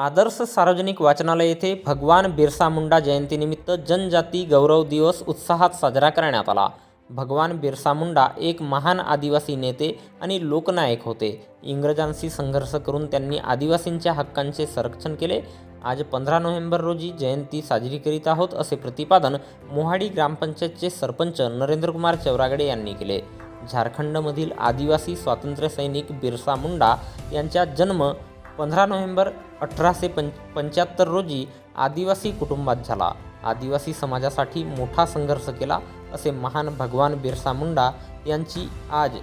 आदर्श सार्वजनिक वाचनालय येथे भगवान बिरसा मुंडा जयंतीनिमित्त जनजाती गौरव दिवस उत्साहात साजरा करण्यात आला. भगवान बिरसा मुंडा एक महान आदिवासी नेते आणि लोकनायक होते. इंग्रजांशी संघर्ष करून त्यांनी आदिवासींच्या हक्कांचे संरक्षण केले. आज पंधरा नोव्हेंबर रोजी जयंती साजरी करीत आहोत असे प्रतिपादन मोहाडी ग्रामपंचायतचे सरपंच नरेंद्रकुमार चौरागडे यांनी केले. झारखंडमधील आदिवासी स्वातंत्र्य सैनिक बिरसा मुंडा यांचा जन्म पंधरा नोव्हेंबर अठराशे पं पंच्याहत्तर रोजी आदिवासी कुटुंबात झाला. आदिवासी समाजासाठी मोठा संघर्ष केला असे महान भगवान बिरसा मुंडा यांची आज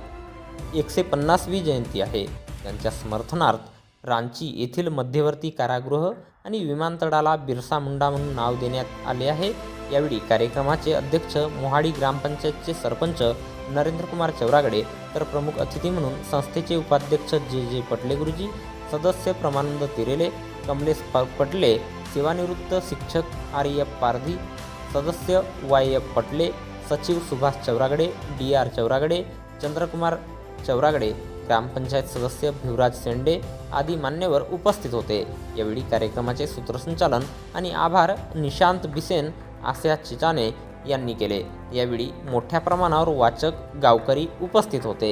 एकशे पन्नासवी जयंती आहे. त्यांच्या समर्थनार्थ रांची येथील मध्यवर्ती कारागृह आणि विमानतळाला बिरसा मुंडा म्हणून नाव देण्यात आले आहे. यावेळी कार्यक्रमाचे अध्यक्ष मोहाडी ग्रामपंचायतचे सरपंच नरेंद्रकुमार चौरागडे तर प्रमुख अतिथी म्हणून संस्थेचे उपाध्यक्ष जे जे पटले गुरुजी सदस्य प्रमानंद तिरेले कमलेश पटले सेवानिवृत्त शिक्षक आर एफ पारधी सदस्य वाय एफ पटले सचिव सुभाष चौरागडे डी आर चौरागडे चंद्रकुमार चौरागडे ग्रामपंचायत सदस्य भिवराज सेंडे आदी मान्यवर उपस्थित होते. यावेळी कार्यक्रमाचे सूत्रसंचालन आणि आभार निशांत बिसेन आस्या चिचाने यांनी केले. यावेळी मोठ्या प्रमाणावर वाचक गावकरी उपस्थित होते.